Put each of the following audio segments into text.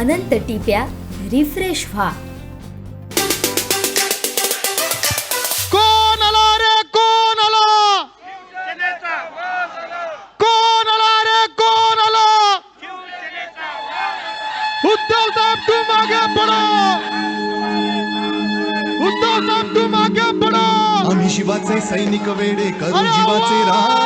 अनंत टिप्या refresh व्हा. कोण आला रे? कोण आला? कोण आला रे? कोण आला? उद्धव साहेब तू मागे पडो. उद्धव साहेब तू मागे पडो. आम्ही शिवाचे सैनिक वेडे करू जीवाचे आवाज!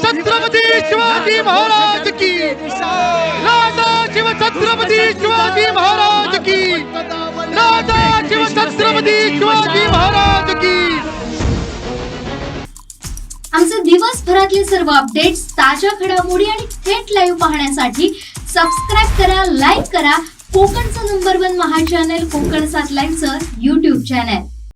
शिव छत्रपती शिवाजी महाराज की. राजा शिव छत्रपती शिवाजी महाराज की. राजा शिव छत्रपती शिवाजी महाराज की. आमचे दिवसभरातले सर्व अपडेट्स ताज्या घडामोडी आणि थेट लाईव्ह पाहण्यासाठी सबस्क्राईब करा लाईक करा. कोकणचं नंबर वन महा चॅनल कोकण सात लाईव्हचं युट्यूब चॅनल